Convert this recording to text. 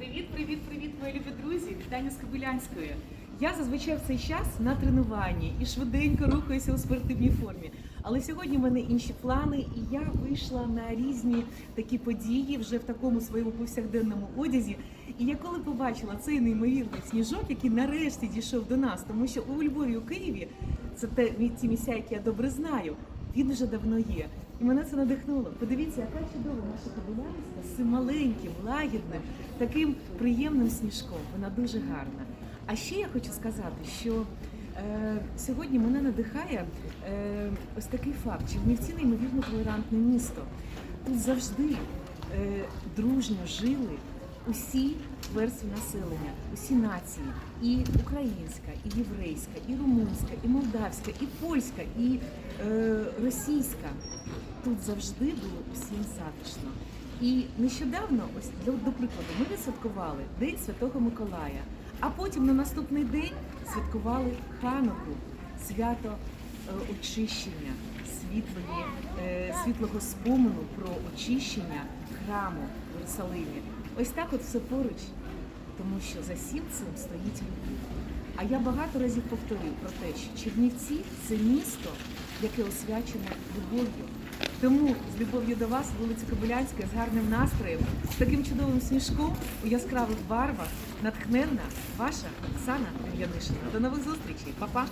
Привіт, привіт, привіт, мої любі друзі! Вітання з Кобилянської. Я зазвичай в цей час на тренуванні і швиденько рухаюся у спортивній формі. Але сьогодні в мене інші плани, і я вийшла на різні такі події вже в такому своєму повсякденному одязі. І я коли побачила цей неймовірний сніжок, який нарешті дійшов до нас, тому що у Львові, у Києві, це те ті місця, які я добре знаю. Він вже давно є. І мене це надихнуло. Подивіться, яка чудова наша Кобилянська з цим маленьким, лагідним, таким приємним сніжком. Вона дуже гарна. А ще я хочу сказати, що е, сьогодні мене надихає е, ось такий факт: Чернівці неймовірно толерантне місто. Тут завжди е, дружньо жили усі верстви населення, усі нації, і українська, і єврейська, і румунська, і молдавська, і польська, і е, російська. Тут завжди було усім затишно. І нещодавно, ось для до прикладу, ми відсвяткували День Святого Миколая, а потім на наступний день святкували Хануку, свято е, очищення, світлої, е, світлого спомену про очищення храму в Єрусалимі. Ось так от все поруч, тому що за всім цим стоїть любов. А я багато разів повторюю про те, що Чернівці це місто, яке освячене любов'ю. Тому з любов'ю до вас, вулиця Кобилянська, з гарним настроєм, з таким чудовим сніжком у яскравих барвах, натхненна ваша Оксана Дем'янишина. До нових зустрічей, Па-па!